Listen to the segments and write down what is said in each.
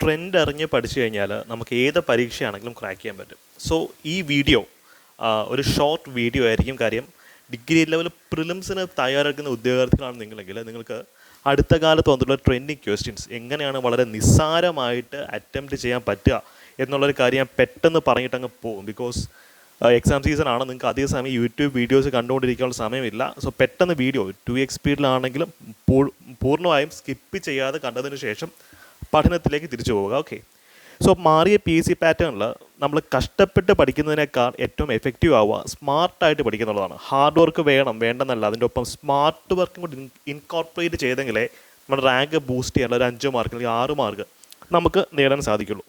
Trend അറിഞ്ഞ് പഠിച്ചു കഴിഞ്ഞാൽ നമുക്ക് ഏത് പരീക്ഷയാണെങ്കിലും ക്രാക്ക് ചെയ്യാൻ പറ്റും. സോ ഈ വീഡിയോ ഒരു ഷോർട്ട് വീഡിയോ ആയിരിക്കും കാര്യം. ഡിഗ്രി ലെവൽ പ്രിലിംസിന് തയ്യാറെടുക്കുന്ന ഉദ്യോഗാർത്ഥികളാണ് നിങ്ങളെങ്കിൽ നിങ്ങൾക്ക് അടുത്ത കാലത്ത് വന്നിട്ടുള്ള ട്രെൻഡിങ് ക്വസ്റ്റ്യൻസ് എങ്ങനെയാണ് വളരെ നിസ്സാരമായിട്ട് അറ്റംപ്റ്റ് ചെയ്യാൻ പറ്റുക എന്നുള്ളൊരു കാര്യം ഞാൻ പെട്ടെന്ന് പറഞ്ഞിട്ട് അങ്ങ് പോകും ബിക്കോസ് എക്സാം സീസൺ ആണ്. നിങ്ങൾക്ക് അധിക സമയം യൂട്യൂബ് വീഡിയോസ് കണ്ടുകൊണ്ടിരിക്കാനുള്ള സമയമില്ല. സോ പെട്ടെന്ന് വീഡിയോ ടു എക്സ് സ്പീഡിലാണെങ്കിലും പൂർണമായും സ്കിപ്പ് ചെയ്യാതെ കണ്ടതിന് ശേഷം പഠനത്തിലേക്ക് തിരിച്ചു പോവുക. ഓക്കെ സോ മാറിയ പി എസ് സി പാറ്റേണിൽ നമ്മൾ കഷ്ടപ്പെട്ട് പഠിക്കുന്നതിനേക്കാൾ ഏറ്റവും എഫക്റ്റീവ് ആവുക സ്മാർട്ടായിട്ട് പഠിക്കുന്നുള്ളതാണ് ഹാർഡ് വർക്ക് വേണം വേണ്ടെന്നല്ല. അതിന്റെ ഒപ്പം സ്മാർട്ട് വർക്കും കൂടി ഇൻകോർപ്പറേറ്റ് ചെയ്തെങ്കിലേ നമ്മുടെ റാങ്ക് ബൂസ്റ്റ് ചെയ്യാനുള്ള ഒരു അഞ്ച് മാർക്ക് അല്ലെങ്കിൽ ആറ് മാർക്ക് നമുക്ക് നേടാൻ സാധിക്കുള്ളൂ.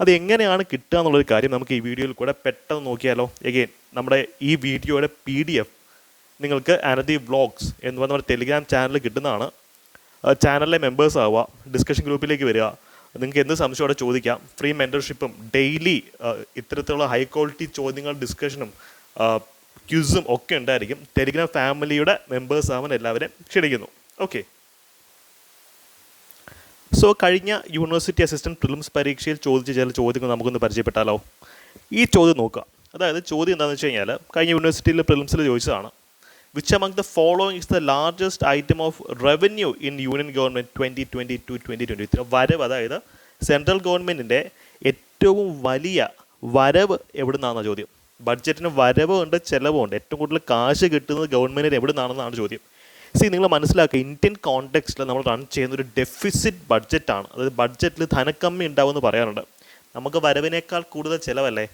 അത് എങ്ങനെയാണ് കിട്ടുക എന്നുള്ളൊരു കാര്യം നമുക്ക് ഈ വീഡിയോയിൽ കൂടെ പെട്ടെന്ന് നോക്കിയാലോ. എഗെയിൻ നമ്മുടെ ഈ വീഡിയോയുടെ പി നിങ്ങൾക്ക് അനധി വ്ളോഗ്സ് എന്ന് പറഞ്ഞ നമ്മുടെ ടെലിഗ്രാം ചാനൽ കിട്ടുന്നതാണ്. ചാനലിലെ മെമ്പേഴ്സ് ആവുക ഡിസ്കഷൻ ഗ്രൂപ്പിലേക്ക് വരിക നിങ്ങൾക്ക് എന്ത് സംശയം അവിടെ ചോദിക്കാം. ഫ്രീ മെന്റർഷിപ്പും ഡെയിലി ഇത്തരത്തിലുള്ള ഹൈ ക്വാളിറ്റി ചോദ്യങ്ങൾ ഡിസ്കഷനും ക്യൂസും ഒക്കെ ഉണ്ടായിരിക്കും. ടെലിഗ്രാം ഫാമിലിയുടെ മെമ്പേഴ്സ് ആവാൻ എല്ലാവരെയും ക്ഷണിക്കുന്നു. ഓക്കെ സോ കഴിഞ്ഞ യൂണിവേഴ്സിറ്റി അസിസ്റ്റന്റ് പ്രിലിംസ് പരീക്ഷയിൽ ചോദിച്ച ചില ചോദ്യങ്ങൾ നമുക്കൊന്ന് പരിചയപ്പെട്ടാലോ? ഈ ചോദ്യം നോക്കുക. അതായത് ചോദ്യം എന്താണെന്ന് വെച്ച് കഴിഞ്ഞാൽ കഴിഞ്ഞ യൂണിവേഴ്സിറ്റിയിൽ പ്രിലിംസിൽ ചോദിച്ചതാണ് which among the following is the largest item of revenue in union government twenty twenty two twenty twenty three വരവ് അതായത് സെൻട്രൽ ഗവൺമെന്റിന്റെ ഏറ്റവും വലിയ വരവ് എവിടെ നിന്നാണെന്ന ചോദ്യം. ബഡ്ജറ്റിന് വരവുണ്ട് ചിലവുണ്ട്. ഏറ്റവും കൂടുതൽ കാശ് കിട്ടുന്നത് ഗവൺമെന്റിന് എവിടെ നിന്നാണെന്നാണ് ചോദ്യം. സി നിങ്ങൾ മനസ്സിലാക്കുക ഇന്ത്യൻ കോണ്ടെക്സ്റ്റിൽ നമ്മൾ റൺ ചെയ്യുന്ന ഒരു ഡെഫിസിറ്റ് ബഡ്ജറ്റാണ് അതായത് ബഡ്ജറ്റിൽ ധനക്കമ്മി ഉണ്ടാവുമെന്ന് പറയാറുണ്ട്. നമുക്ക് വരവിനേക്കാൾ കൂടുതൽ ചിലവല്ലേ?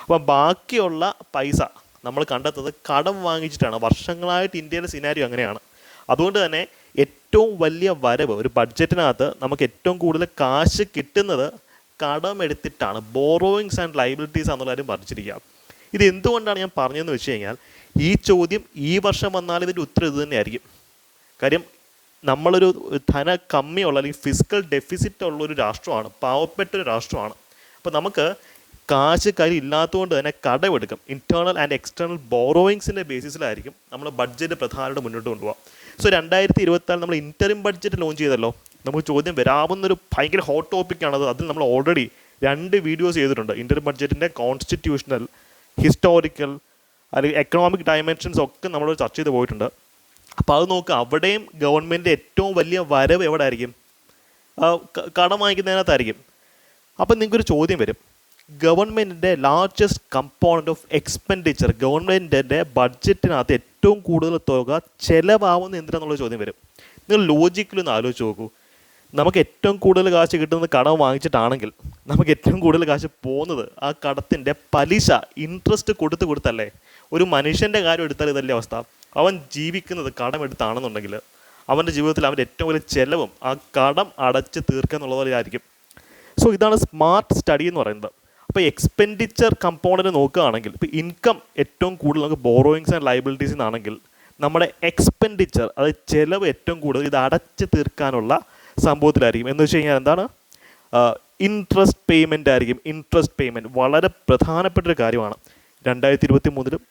അപ്പം ബാക്കിയുള്ള പൈസ നമ്മൾ കണ്ടെത്തുന്നത് കടം വാങ്ങിച്ചിട്ടാണ്. വർഷങ്ങളായിട്ട് ഇന്ത്യയുടെ സിനാരിയോ അങ്ങനെയാണ്. അതുകൊണ്ട് തന്നെ ഏറ്റവും വലിയ വരവ് ഒരു ബഡ്ജറ്റിനകത്ത് നമുക്ക് ഏറ്റവും കൂടുതൽ കാശ് കിട്ടുന്നത് കടമെടുത്തിട്ടാണ് ബോറോയിങ്സ് ആൻഡ് ലൈബിലിറ്റീസ് എന്നുള്ള കാര്യം പറഞ്ഞിരിക്കുക. ഇത് എന്തുകൊണ്ടാണ് ഞാൻ പറഞ്ഞതെന്ന് വെച്ച് കഴിഞ്ഞാൽ ഈ ചോദ്യം ഈ വർഷം വന്നാൽ ഇതിന്റെ ഉത്തരം ഇത് തന്നെയായിരിക്കും. കാര്യം നമ്മളൊരു ധന കമ്മിയുള്ള അല്ലെങ്കിൽ ഫിസിക്കൽ ഡെഫിസിറ്റ് ഉള്ള ഒരു രാഷ്ട്രമാണ് പാവപ്പെട്ട ഒരു രാഷ്ട്രമാണ്. അപ്പോൾ നമുക്ക് കാശ് കയ്യിൽ ഇല്ലാത്തതുകൊണ്ട് തന്നെ കടമെടുക്കും. ഇന്റേർണൽ ആൻഡ് എക്സ്റ്റേണൽ ബോറോയിങ്സിന്റെ ബേസിസിലായിരിക്കും നമ്മൾ ബഡ്ജറ്റ് പ്രധാനമായിട്ട് മുന്നോട്ട് കൊണ്ടുപോകാം സോ രണ്ടായിരത്തി ഇരുപത്തിനാല് നമ്മൾ ഇന്ററിം ബഡ്ജറ്റ് ലോഞ്ച് ചെയ്തല്ലോ. നമുക്ക് ചോദ്യം വരാവുന്നൊരു ഭയങ്കര ഹോട്ട് ടോപ്പിക്കാണത് അതിൽ നമ്മൾ ഓൾറെഡി രണ്ട് വീഡിയോസ് ചെയ്തിട്ടുണ്ട്. ഇന്ററിം ബഡ്ജറ്റിന്റെ കോൺസ്റ്റിറ്റ്യൂഷണൽ ഹിസ്റ്റോറിക്കൽ അല്ലെങ്കിൽ എക്കണോമിക് ഡയമെൻഷൻസ് ഒക്കെ നമ്മൾ ചർച്ച ചെയ്ത് പോയിട്ടുണ്ട്. അപ്പോൾ അത് നോക്കുക അവിടെയും ഗവൺമെന്റ് ഏറ്റവും വലിയ വരവ് എവിടെ ആയിരിക്കും കടം വാങ്ങിക്കുന്നതിനകത്തായിരിക്കും. അപ്പം നിങ്ങൾക്കൊരു ചോദ്യം വരും. ഗവൺമെന്റിന്റെ ലാർജസ്റ്റ് കമ്പോണന്റ് ഓഫ് എക്സ്പെൻഡിച്ചർ ഗവൺമെന്റിന്റെ ബഡ്ജറ്റിനകത്ത് ഏറ്റവും കൂടുതൽ തുക ചിലവാകുന്ന എന്തിനാന്നുള്ള ചോദ്യം വരും. നിങ്ങൾ ലോജിക്കലൊന്ന് ആലോചിച്ച് നോക്കൂ. നമുക്ക് ഏറ്റവും കൂടുതൽ കാശ് കിട്ടുന്നത് കടം വാങ്ങിച്ചിട്ടാണെങ്കിൽ നമുക്ക് ഏറ്റവും കൂടുതൽ കാശ് പോകുന്നത് ആ കടത്തിന്റെ പലിശ ഇൻട്രസ്റ്റ് കൊടുത്ത് കൊടുത്തല്ലേ? ഒരു മനുഷ്യന്റെ കാര്യം എടുത്താൽ ഇതല്ലേ അവസ്ഥ. അവൻ ജീവിക്കുന്നത് കടം എടുത്താണെന്നുണ്ടെങ്കിൽ അവന്റെ ജീവിതത്തിൽ അവന്റെ ഏറ്റവും വലിയ ചിലവും ആ കടം അടച്ച് തീർക്കുക എന്നുള്ളതായിരിക്കും സോ ഇതാണ് സ്മാർട്ട് സ്റ്റഡി എന്ന് പറയുന്നത്. അപ്പോൾ എക്സ്പെൻഡിച്ചർ കമ്പോണന്റ് നോക്കുകയാണെങ്കിൽ ഇപ്പോൾ ഇൻകം ഏറ്റവും കൂടുതൽ നമുക്ക് ബോറോയിങ്സ് ആൻഡ് ലൈബിലിറ്റീസ് ആണെങ്കിൽ നമ്മുടെ എക്സ്പെൻഡിച്ചർ അതായത് ചിലവ് ഏറ്റവും കൂടുതൽ ഇത് അടച്ച് തീർക്കാനുള്ള സംഭവത്തിലായിരിക്കും. എന്ന് വെച്ച് കഴിഞ്ഞാൽ എന്താണ്? ഇൻട്രസ്റ്റ് പേയ്മെന്റ് ആയിരിക്കും. ഇൻട്രസ്റ്റ് പേയ്മെന്റ് വളരെ പ്രധാനപ്പെട്ട ഒരു കാര്യമാണ്. രണ്ടായിരത്തി ഇരുപത്തി മൂന്നിലും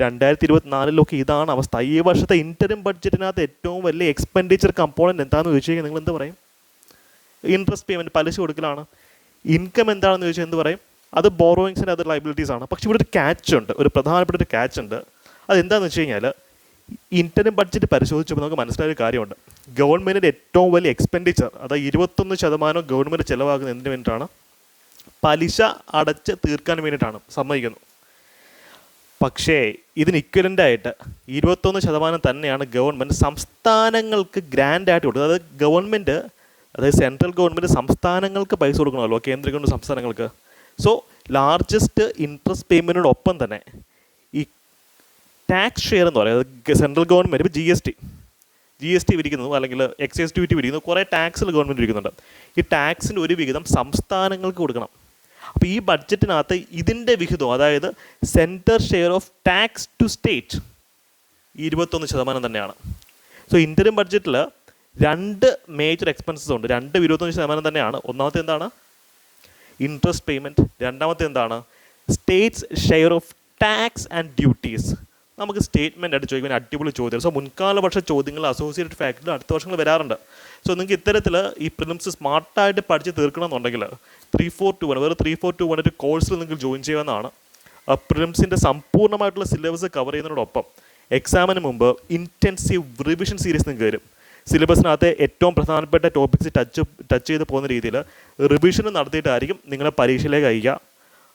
രണ്ടായിരത്തി ഇരുപത്തിനാലിലൊക്കെ ഇതാണ് അവസ്ഥ. ഈ വർഷത്തെ ഇന്ററിം ബഡ്ജറ്റിനകത്ത് ഏറ്റവും വലിയ എക്സ്പെൻഡിച്ചർ കമ്പോണന്റ് എന്താണെന്ന് ചോദിച്ചു കഴിഞ്ഞാൽ നിങ്ങൾ എന്ത് പറയും? ഇൻട്രസ്റ്റ് പേയ്മെന്റ് പലിശ കൊടുക്കലാണ്. ഇൻകം എന്താണെന്ന് ചോദിച്ചാൽ എന്ത് പറയും? അത് ബോറോയിങ്സിന്റെ അത് ലൈബിലിറ്റീസ് ആണ്. പക്ഷെ ഇവിടെ ഒരു ക്യാച്ച് ഉണ്ട്. ഒരു പ്രധാനപ്പെട്ട ഒരു ക്യാച്ച് ഉണ്ട്. അതെന്താണെന്ന് വെച്ച് കഴിഞ്ഞാൽ ഇന്റർനെറ്റ് ബഡ്ജറ്റ് പരിശോധിച്ചപ്പോൾ നമുക്ക് മനസ്സിലായ കാര്യമുണ്ട്. ഗവൺമെന്റിന്റെ ഏറ്റവും വലിയ എക്സ്പെൻഡിച്ചർ അതായത് ഇരുപത്തൊന്ന് ശതമാനം ഗവൺമെന്റ് ചിലവാകുന്നത് എന്തിനു വേണ്ടിയിട്ടാണ്? പലിശ അടച്ച് തീർക്കാൻ വേണ്ടിയിട്ടാണ് സമ്മതിക്കുന്നു. പക്ഷേ ഇതിന് ഇക്വലന്റായിട്ട് ഇരുപത്തൊന്ന് ശതമാനം തന്നെയാണ് ഗവൺമെന്റ് സംസ്ഥാനങ്ങൾക്ക് ഗ്രാൻഡ് ആയിട്ട് കൊടുക്കുന്നത്. അതായത് ഗവൺമെന്റ് അതായത് സെൻട്രൽ ഗവൺമെന്റ് സംസ്ഥാനങ്ങൾക്ക് പൈസ കൊടുക്കണമല്ലോ കേന്ദ്ര ഗവൺമെന്റ് സംസ്ഥാനങ്ങൾക്ക്. സോ ലാർജസ്റ്റ് ഇൻട്രസ്റ്റ് പേയ്മെന്റിനോടൊപ്പം തന്നെ ഈ ടാക്സ് ഷെയർ എന്ന് പറയുന്നത് central government G S T G S T വിരിക്കുന്നു അല്ലെങ്കിൽ എക്സൈസ് ഡ്യൂട്ടി വിരിക്കുന്നു കുറേ ടാക്സിൽ ഗവൺമെന്റ് വിരിക്കുന്നുണ്ട്. ഈ ടാക്സിന്റെ ഒരു വിഹിതം സംസ്ഥാനങ്ങൾക്ക് കൊടുക്കണം. അപ്പോൾ ഈ ബഡ്ജറ്റിനകത്ത് ഇതിന്റെ വിഹിതം അതായത് centre share of tax to state ഇരുപത്തൊന്ന് ശതമാനം തന്നെയാണ്. സോ ഇന്ത്യൻ ബഡ്ജറ്റിൽ രണ്ട് മേജർ എക്സ്പെൻസസ് ഉണ്ട് രണ്ട് ഇരുപത്തൊന്ന് ശതമാനം തന്നെയാണ്. ഒന്നാമത്തെ എന്താണ്? ഇൻട്രസ്റ്റ് പേയ്മെന്റ് രണ്ടാമത്തെ എന്താണ്? States share of tax and duties നമുക്ക് സ്റ്റേറ്റ്മെന്റ് ആയിട്ട് ചോദിക്കാൻ അടിപൊളി ചോദ്യം. സോ മുൻകാല വർഷ ചോദ്യങ്ങൾ അസോസിയേറ്റഡ് ഫാക്ടറിൽ അടുത്ത വർഷങ്ങൾ വരാറുണ്ട്. സോ നിങ്ങൾക്ക് ഇത്തരത്തിൽ ഈ പ്രിലിംസ് സ്മാർട്ടായിട്ട് പഠിച്ച് തീർക്കണമെന്നുണ്ടെങ്കിൽ ത്രീ ഫോർ ടു വൺ വേറെ ത്രീ ഫോർ ടു വൺ ഒരു കോഴ്സിൽ നിങ്ങൾക്ക് ജോയിൻ ചെയ്യാവുന്നതാണ്. പ്രിലിംസിന്റെ സമ്പൂർണമായിട്ടുള്ള സിലബസ് കവർ ചെയ്യുന്നതിനോടൊപ്പം എക്സാമിന് മുമ്പ് ഇന്റൻസീവ് റിവിഷൻ സീരീസ് നിങ്ങൾക്ക് വരും സിലബസിനകത്തെ ഏറ്റവും പ്രധാനപ്പെട്ട ടോപ്പിക്സ് ടച്ച് ടച്ച് ചെയ്ത് പോകുന്ന രീതിയിൽ റിവിഷൻ നടത്തിയിട്ടായിരിക്കും നിങ്ങളെ പരീക്ഷയിലേക്ക് അയക്കുക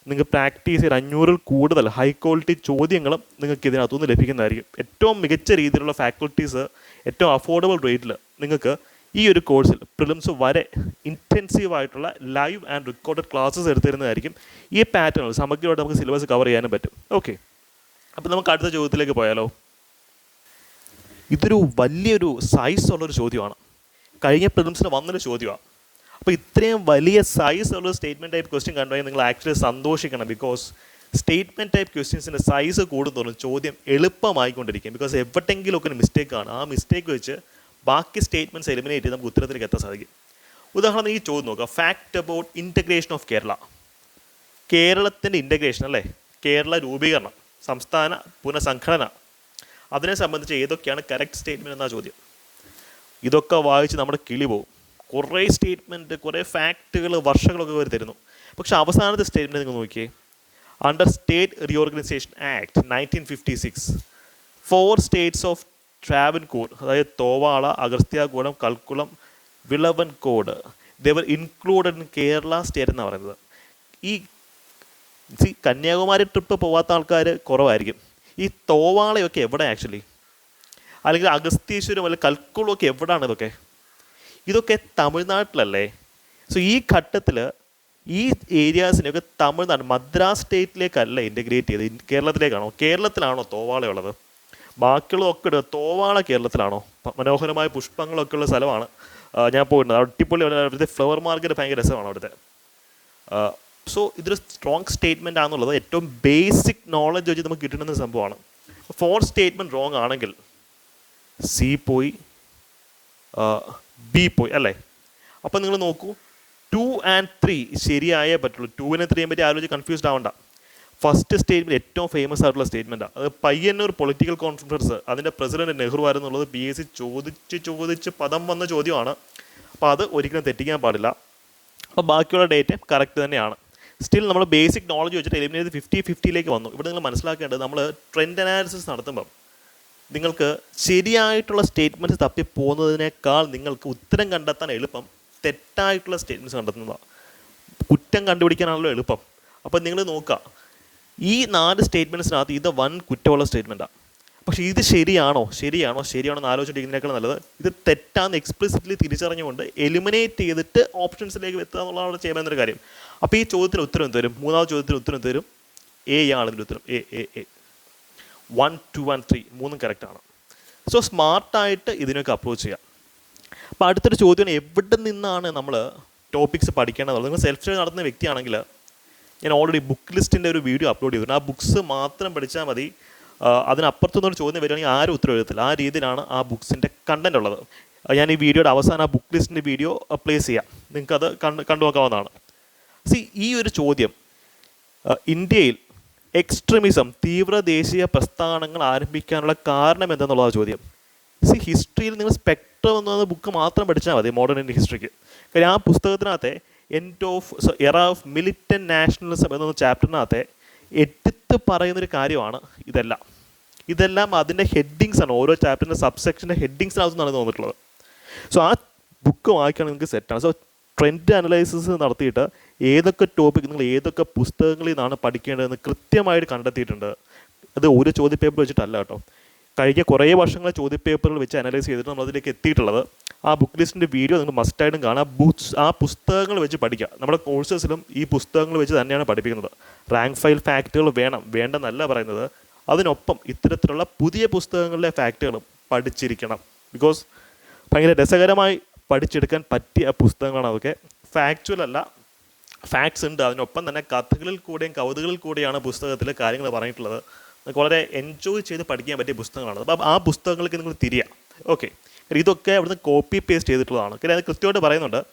നിങ്ങൾക്ക് പ്രാക്ടീസ് ചെയ്ത് അഞ്ഞൂറിൽ കൂടുതൽ ഹൈ ക്വാളിറ്റി ചോദ്യങ്ങളും നിങ്ങൾക്ക് ഇതിനകത്തുനിന്ന് ലഭിക്കുന്നതായിരിക്കും. ഏറ്റവും മികച്ച രീതിയിലുള്ള ഫാക്കൽറ്റീസ് ഏറ്റവും അഫോർഡബിൾ റേറ്റിൽ നിങ്ങൾക്ക് ഈ ഒരു കോഴ്സിൽ പ്രിലിംസ് വരെ ഇന്റൻസീവായിട്ടുള്ള ലൈവ് ആൻഡ് റെക്കോർഡഡ് ക്ലാസ്സസ് എടുത്തിരുന്നതായിരിക്കും ഈ പാറ്റേണുകൾ സമഗ്രമായിട്ട് നമുക്ക് സിലബസ് കവർ ചെയ്യാനും പറ്റും. ഓക്കെ അപ്പോൾ നമുക്ക് അടുത്ത ചോദ്യത്തിലേക്ക് പോയാലോ? ഇതൊരു വലിയൊരു സൈസ് ഉള്ളൊരു ചോദ്യമാണ്. കഴിഞ്ഞ പ്രിലിംസിന് വന്നൊരു ചോദ്യമാണ്. അപ്പോൾ ഇത്രയും വലിയ സൈസ് ഉള്ള സ്റ്റേറ്റ്മെന്റ് ടൈപ്പ് ക്വസ്റ്റ്യൻ കണ്ടുകഴിഞ്ഞാൽ നിങ്ങൾ ആക്ച്വലി സന്തോഷിക്കണം ബിക്കോസ് സ്റ്റേറ്റ്മെന്റ് ടൈപ്പ് ക്വസ്റ്റ്യൻസിന്റെ സൈസ് കൂടുന്നതോറും ചോദ്യം എളുപ്പമായിക്കൊണ്ടിരിക്കും. ബിക്കോസ് എവിടെയെങ്കിലുമൊക്കെ ഒരു മിസ്റ്റേക്കാണ് ആ മിസ്റ്റേക്ക് വെച്ച് ബാക്കി സ്റ്റേറ്റ്മെന്റ്സ് എലിമിനേറ്റ് ചെയ്ത് നമുക്ക് ഉത്തരത്തിലേക്ക് എത്താൻ സാധിക്കും. ഉദാഹരണം ഈ ചോദ്യം നോക്കുക. Fact about integration of Kerala കേരളത്തിന്റെ ഇന്റഗ്രേഷൻ അല്ലേ? കേരള രൂപീകരണം. സംസ്ഥാന പുനഃസംഘടന. അതിനെ സംബന്ധിച്ച് ഏതൊക്കെയാണ് കറക്റ്റ് സ്റ്റേറ്റ്മെന്റ് എന്നാ ചോദ്യം. ഇതൊക്കെ വായിച്ച് നമ്മുടെ കിളി പോകും കുറേ സ്റ്റേറ്റ്മെന്റ് കുറേ ഫാക്റ്റുകൾ വർഷങ്ങളൊക്കെ അവർ തരുന്നു. പക്ഷെ അവസാനത്തെ സ്റ്റേറ്റ്മെന്റ് നിങ്ങൾ നോക്കിയേ. Under state reorganisation act nineteen fifty six four states of Travancore അതായത് തോവാള അഗസ്ത്യാകൂടം കൽക്കുളം വിളവൻകോട് ദേവർ ഇൻക്ലൂഡഡ് ഇൻ കേരള സ്റ്റേറ്റ് എന്നാണ് പറയുന്നത്. ഈ കന്യാകുമാരി ട്രിപ്പ് പോവാത്ത ആൾക്കാർ കുറവായിരിക്കും. ഈ തോവാളയൊക്കെ എവിടെ ആക്ച്വലി അല്ലെങ്കിൽ അഗസ്തീശ്വരം അല്ലെങ്കിൽ കൽക്കുളം ഒക്കെ എവിടെയാണ് ഇതൊക്കെ? ഇതൊക്കെ തമിഴ്നാട്ടിലല്ലേ? സോ ഈ ഘട്ടത്തിൽ ഈ ഏരിയാസിനെയൊക്കെ തമിഴ്നാട് മദ്രാസ് സ്റ്റേറ്റിലേക്കല്ല ഇന്റഗ്രേറ്റ് ചെയ്ത് കേരളത്തിലേക്കാണോ? കേരളത്തിലാണോ തോവാളയുള്ളത്? ബാക്കിയുള്ളതൊക്കെ ഇടുക. തോവാള കേരളത്തിലാണോ? മനോഹരമായ പുഷ്പങ്ങളൊക്കെ ഉള്ള സ്ഥലമാണ് ഞാൻ പോയിട്ടുണ്ട്. അടിപൊളി അവിടുത്തെ ഫ്ലവർ മാർക്കറ്റ് ഭയങ്കര രസമാണ് അവിടുത്തെ. സോ ഇതൊരു സ്ട്രോങ് സ്റ്റേറ്റ്മെന്റ് ആണെന്നുള്ളത് ഏറ്റവും ബേസിക് നോളജ് വെച്ച് നമുക്ക് കിട്ടുന്ന സംഭവമാണ്. ഫോർ സ്റ്റേറ്റ്മെന്റ് റോങ് ആണെങ്കിൽ സി പോയി ബി പോയി അല്ലേ? അപ്പം നിങ്ങൾ നോക്കൂ ടു ആൻഡ് ത്രീ ശരിയായേ പറ്റുള്ളൂ. ടുവിനെ ത്രീയെ പറ്റി ആലോചിച്ച് കൺഫ്യൂസ്ഡ് ആവണ്ട. ഫസ്റ്റ് സ്റ്റേറ്റ്മെന്റ് ഏറ്റവും ഫേമസ് ആയിട്ടുള്ള സ്റ്റേറ്റ്മെന്റാണ് അത് പയ്യന്നൂർ പൊളിറ്റിക്കൽ കോൺഫറൻസ് അതിന്റെ പ്രസിഡന്റ് നെഹ്റു ആയിരുന്നുള്ളത് പി എസ് സി ചോദിച്ച് ചോദിച്ച് പദം വന്ന ചോദ്യമാണ്. അപ്പോൾ അത് ഒരിക്കലും തെറ്റിക്കാൻ പാടില്ല. അപ്പോൾ ബാക്കിയുള്ള ഡേറ്റ് കറക്റ്റ് തന്നെയാണ്. സ്റ്റിൽ നമ്മൾ ബേസിക് നോളജ് വെച്ചിട്ട് എലിമിനേറ്റ് ഫിഫ്റ്റി ഫിഫ്റ്റിയിലേക്ക് വന്നു. ഇവിടെ നിങ്ങൾ മനസ്സിലാക്കേണ്ടത് നമ്മൾ ട്രെൻഡ് അനാലിസിസ് നടത്തുമ്പം നിങ്ങൾക്ക് ശരിയായിട്ടുള്ള സ്റ്റേറ്റ്മെന്റ്സ് തപ്പി പോകുന്നതിനേക്കാൾ നിങ്ങൾക്ക് ഉത്തരം കണ്ടെത്താൻ എളുപ്പം തെറ്റായിട്ടുള്ള സ്റ്റേറ്റ്മെന്റ്സ് കണ്ടെത്തുന്നതാണ് കുറ്റം കണ്ടുപിടിക്കാനാണല്ലോ എളുപ്പം. അപ്പം നിങ്ങൾ നോക്കുക ഈ നാല് സ്റ്റേറ്റ്മെന്റ്സിനകത്ത് ഇത് വൺ കുറ്റമുള്ള സ്റ്റേറ്റ്മെന്റാണ് പക്ഷേ ഇത് ശരിയാണോ? ശരിയാണോ? ശരിയാണോ എന്ന് ആലോചിച്ചിരിക്കുന്നതിനേക്കാൾ നല്ലത് ഇത് തെറ്റാന്ന് എക്സ്പ്ലിസിറ്റ്ലി തിരിച്ചറിഞ്ഞുകൊണ്ട് എലിമിനേറ്റ് ചെയ്തിട്ട് ഓപ്ഷൻസിലേക്ക് എത്തുക എന്നുള്ളതാണ് ചെയ്യുന്ന ഒരു കാര്യം. അപ്പോൾ ഈ ചോദ്യത്തിന് ഉത്തരം തരും മൂന്നാമത്തെ ചോദ്യത്തിന് ഉത്തരം തരും എ ആണ് ഇതിന്റെ ഉത്തരം. A A A one two one three മൂന്നും കറക്റ്റാണ് സോ സ്മാർട്ടായിട്ട് ഇതിനൊക്കെ അപ്രോച്ച് ചെയ്യാം. അപ്പോൾ അടുത്തൊരു ചോദ്യം എവിടെ നിന്നാണ് നമ്മൾ ടോപ്പിക്സ് പഠിക്കേണ്ടത്? നിങ്ങൾ സെൽഫ് സ്റ്റഡി നടത്തുന്ന വ്യക്തിയാണെങ്കിൽ ഞാൻ ഓൾറെഡി ബുക്ക് ലിസ്റ്റിന്റെ ഒരു വീഡിയോ അപ്ലോഡ് ചെയ്തിട്ടുണ്ട്. ആ ബുക്സ് മാത്രം പഠിച്ചാൽ മതി. അതിനപ്പുറത്തുനിന്നൊരു ചോദ്യം വരികയാണെങ്കിൽ ആരും ഉത്തരം എഴുതത്തില്ല. ആ രീതിയിലാണ് ആ ബുക്സിന്റെ കണ്ടന്റ് ഉള്ളത്. ഞാൻ ഈ വീഡിയോയുടെ അവസാനം ആ ബുക്ക് ലിസ്റ്റിന്റെ വീഡിയോ പ്ലേസ് ചെയ്യാം. നിങ്ങൾക്കത് കണ്ട് കണ്ടു നോക്കാവുന്നതാണ്. സി ഈ ഒരു ചോദ്യം ഇന്ത്യയിൽ എക്സ്ട്രീമിസം തീവ്ര ദേശീയ പ്രസ്ഥാനങ്ങൾ ആരംഭിക്കാനുള്ള കാരണം എന്തെന്നുള്ളതാണ് ചോദ്യം. സി ഹിസ്റ്ററിയിൽ നിങ്ങൾ സ്പെക്ട്രം എന്ന ബുക്ക് മാത്രം പഠിച്ചാൽ മതി മോഡേൺ ഇന്ത്യൻ ഹിസ്റ്ററിക്ക് കാര്യം ആ പുസ്തകത്തിനകത്തെ end of era of militant nationalism എന്നൊരു ചാപ്റ്ററിനകത്തെ എടുത്ത് പറയുന്നൊരു കാര്യമാണ് ഇതെല്ലാം. ഇതെല്ലാം അതിന്റെ ഹെഡിങ്സ് ആണ്. ഓരോ ചാപ്റ്ററിന്റെ സബ്സെക്ഷന്റെ ഹെഡിങ്സിനകത്തുനിന്നാണ് തോന്നിയിട്ടുള്ളത്. സോ ആ ബുക്ക് വായിക്കുകയാണെങ്കിൽ നിങ്ങൾക്ക് സെറ്റാണ് സോ ട്രെൻഡ് അനലൈസിസ് നടത്തിയിട്ട് ഏതൊക്കെ ടോപ്പിക് നിങ്ങൾ ഏതൊക്കെ പുസ്തകങ്ങളിൽ നിന്നാണ് പഠിക്കേണ്ടതെന്ന് കൃത്യമായിട്ട് കണ്ടെത്തിയിട്ടുണ്ട്. അത് ഒരു ചോദ്യപേപ്പർ വെച്ചിട്ടല്ല കേട്ടോ. കഴിഞ്ഞ കുറേ വർഷങ്ങളെ ചോദ്യപേപ്പറുകൾ വെച്ച് അനലൈസ് ചെയ്തിട്ട് നമ്മൾ അതിലേക്ക് എത്തിയിട്ടുള്ളത്. ആ ബുക്ക് ലിസ്റ്റിന്റെ വീഡിയോ നിങ്ങൾ മസ്റ്റായിട്ടും കാണാം ബുക്സ് ആ പുസ്തകങ്ങൾ വെച്ച് പഠിക്കുക. നമ്മുടെ കോഴ്സസിലും ഈ പുസ്തകങ്ങൾ വെച്ച് തന്നെയാണ് പഠിപ്പിക്കുന്നത്. റാങ്ക് ഫയൽ ഫാക്റ്റുകൾ വേണം. വേണ്ടെന്നല്ല പറയുന്നത്. അതിനൊപ്പം ഇത്തരത്തിലുള്ള പുതിയ പുസ്തകങ്ങളിലെ ഫാക്റ്റുകളും പഠിച്ചിരിക്കണം. ബിക്കോസ് ഭയങ്കര രസകരമായി പഠിച്ചെടുക്കാൻ പറ്റിയ പുസ്തകങ്ങളാണ് അതൊക്കെ. ഫാക്ച്വൽ അല്ല. ഫാക്ട്സ് ഉണ്ട്. അതിനൊപ്പം തന്നെ കഥകളിൽ കൂടെയും കവിതകളിൽ കൂടെയാണ് പുസ്തകത്തിൽ കാര്യങ്ങൾ പറഞ്ഞിട്ടുള്ളത്. നിങ്ങൾക്ക് വളരെ എൻജോയ് ചെയ്ത് പഠിക്കാൻ പറ്റിയ പുസ്തകങ്ങളാണ്. അപ്പോൾ ആ പുസ്തകങ്ങൾക്ക് നിങ്ങൾ തിരിയാം. ഓക്കെ ഇതൊക്കെ അവിടുന്ന് കോപ്പി പേസ്റ്റ് ചെയ്തിട്ടുള്ളതാണ്. കാര്യം അത് കൃത്യമായിട്ട് പറയുന്നുണ്ട്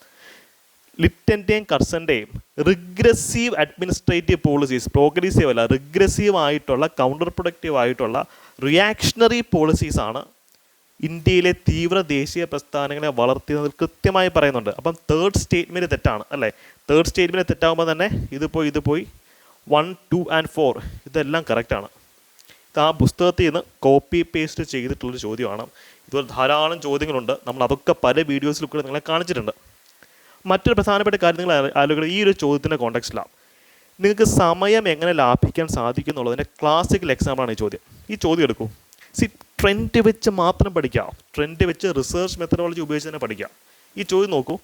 ലിറ്റന്റെയും കർസന്റെയും റിഗ്രസീവ് അഡ്മിനിസ്ട്രേറ്റീവ് പോളിസീസ് പ്രോഗ്രസീവ് അല്ല റിഗ്രസീവ് ആയിട്ടുള്ള കൗണ്ടർ പ്രൊഡക്റ്റീവ് ആയിട്ടുള്ള റിയാക്ഷണറി പോളിസീസാണ് ഇന്ത്യയിലെ തീവ്ര ദേശീയ പ്രസ്ഥാനങ്ങളെ വളർത്തിയതിൽ കൃത്യമായി പറയുന്നുണ്ട്. അപ്പം തേർഡ് സ്റ്റേറ്റ്മെന്റ് തെറ്റാണ് അല്ലേ? തേർഡ് സ്റ്റേറ്റ്മെന്റ് തെറ്റാകുമ്പോൾ തന്നെ ഇത് പോയി ഇത് പോയി. വൺ ടു ആൻഡ് ഫോർ ഇതെല്ലാം കറക്റ്റാണ് ആ പുസ്തകത്തിൽ നിന്ന് കോപ്പി പേസ്റ്റ് ചെയ്തിട്ടുള്ളൊരു ചോദ്യമാണ്. ഇതുപോലെ ധാരാളം ചോദ്യങ്ങളുണ്ട്. നമ്മൾ അതൊക്കെ പല വീഡിയോസിലും കൂടെ നിങ്ങളെ കാണിച്ചിട്ടുണ്ട്. മറ്റൊരു പ്രധാനപ്പെട്ട കാര്യം നിങ്ങൾ ആലോചിക്കുന്നത് ഈ ഒരു ചോദ്യത്തിന്റെ കോണ്ടക്സ്റ്റിലാണ് നിങ്ങൾക്ക് സമയം എങ്ങനെ ലാഭിക്കാൻ സാധിക്കും എന്നുള്ളതിന്റെ ക്ലാസിക്കൽ എക്സാമ്പിളാണ് ഈ ചോദ്യം. ഈ ചോദ്യം എടുക്കൂ. സി ട്രെൻഡ് വെച്ച് മാത്രം പഠിക്കാം ട്രെൻഡ് വെച്ച് റിസർച്ച് മെത്തഡോളജി ഉപയോഗിച്ച് തന്നെ പഠിക്കാം ഈ ചോദ്യം നോക്കൂ.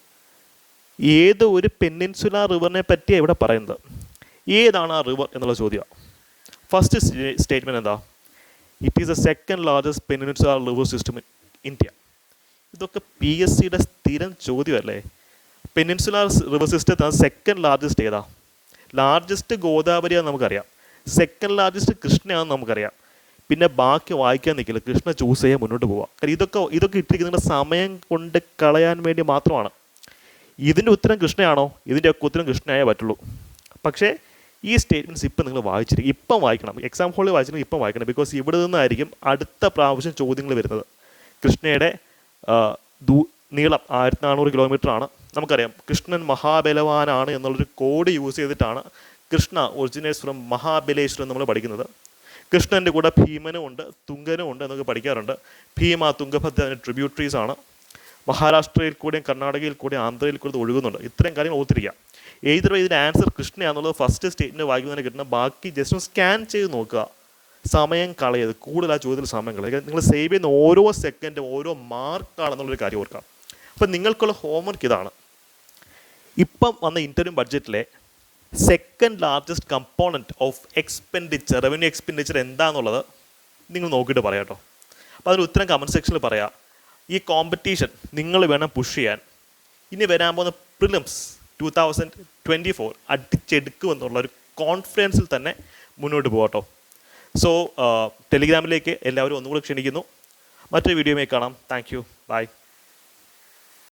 ഏത് ഒരു പെന്നിൻസുല റിവറിനെ പറ്റിയാണ് ഇവിടെ പറയുന്നത്? ഏതാണ് ആ റിവർ എന്നുള്ള ചോദ്യമാണ് ഫസ്റ്റ് സ്റ്റേറ്റ്മെന്റ് എന്താ? It is a second largest peninsula river system India. ഇതൊക്കെ പി എസ് സിയുടെ സ്ഥിരം ചോദ്യമല്ലേ? പെനിൻസുല റിവർ സിസ്റ്റത്തിന് സെക്കൻഡ് ലാർജസ്റ്റ് ഏതാ? ലാർജസ്റ്റ് ഗോദാവരിയാന്ന് നമുക്കറിയാം. സെക്കൻഡ് ലാർജസ്റ്റ് കൃഷ്ണയാണെന്ന് നമുക്കറിയാം. പിന്നെ ബാക്കി വായിക്കാൻ നിൽക്കില്ല കൃഷ്ണ ചൂസ് ചെയ്യാൻ മുന്നോട്ട് പോവാം. കാര്യം ഇതൊക്കെ ഇതൊക്കെ ഇട്ടിരിക്കുന്നതിന്റെ സമയം കൊണ്ട് കളയാൻ വേണ്ടി മാത്രമാണ്. ഇതിന്റെ ഉത്തരം കൃഷ്ണയാണോ? ഇതിന്റെ ഒക്കെ ഉത്തരം കൃഷ്ണയായേ പറ്റുള്ളൂ. പക്ഷേ ഈ സ്റ്റേറ്റ്മെന്റ്സ് ഇപ്പം നിങ്ങൾ വായിച്ചിരിക്കും. ഇപ്പം വായിക്കണം. എക്സാം ഹോളിൽ വായിച്ചിരിക്കും ഇപ്പം വായിക്കണം. ബിക്കോസ് ഇവിടെ നിന്നായിരിക്കും അടുത്ത പ്രാവശ്യം ചോദ്യങ്ങൾ വരുന്നത്. കൃഷ്ണയുടെ ദൂ നീളം ആയിരത്തി നാനൂറ് കിലോമീറ്റർ ആണ് നമുക്കറിയാം കൃഷ്ണൻ മഹാബലവാനാണ് എന്നുള്ളൊരു കോഡ് യൂസ് ചെയ്തിട്ടാണ് കൃഷ്ണ ഒറിജിനേറ്റ്സ് ഫ്രം മഹാബലേശ്വരം നമ്മൾ പഠിക്കുന്നത്. കൃഷ്ണന്റെ കൂടെ ഭീമനും ഉണ്ട് തുങ്കനും ഉണ്ട് എന്നൊക്കെ പഠിക്കാറുണ്ട്. ഭീമ തുങ്കഭദ്ര ട്രിബ്യൂട്ടറീസ് ആണ്. മഹാരാഷ്ട്രയിൽ കൂടെയും കർണാടകയിൽ കൂടെയും ആന്ധ്രയിൽ കൂടെ ഒഴുകുന്നുണ്ട്. ഇത്രയും കാര്യങ്ങൾ ഓർത്തിരിക്കുക. ഏതൊരു ഇതിന്റെ ആൻസർ കൃഷ്ണയാണെന്നുള്ളത് ഫസ്റ്റ് സ്റ്റേറ്റിന്റെ വായിക്കുന്നതിന് കിട്ടുന്ന ബാക്കി ജസ്റ്റ് സ്കാൻ ചെയ്ത് നോക്കുക. സമയം കളയരുത്. കൂടുതൽ ആ ചോദ്യത്തിൽ സമയം കളയുക നിങ്ങൾ സേവ് ചെയ്യുന്ന ഓരോ സെക്കൻഡും ഓരോ മാർക്കാണെന്നുള്ളൊരു കാര്യം ഓർക്കാം അപ്പം നിങ്ങൾക്കുള്ള ഹോംവർക്ക് ഇതാണ്. ഇപ്പം വന്ന interview ബഡ്ജറ്റിലെ second largest component of expenditure revenue expenditure എന്താണെന്നുള്ളത് നിങ്ങൾ നോക്കിയിട്ട് പറയാം കേട്ടോ അപ്പോൾ അതിന് ഉത്തരം കമന്റ് സെക്ഷനിൽ പറയാം. ഈ കോമ്പറ്റീഷൻ നിങ്ങൾ വേണം പുഷ് ചെയ്യാൻ. ഇനി വരാൻ പോകുന്ന prelims two thousand twenty four അടിച്ചെടുക്കുമെന്നുള്ള ഒരു കോൺഫിഡൻസിൽ തന്നെ മുന്നോട്ട് പോകട്ടോ സോ ടെലിഗ്രാമിലേക്ക് എല്ലാവരും ഒന്നുകൂടി ക്ഷണിക്കുന്നു. മറ്റൊരു വീഡിയോയുമായി കാണാം. Thank you by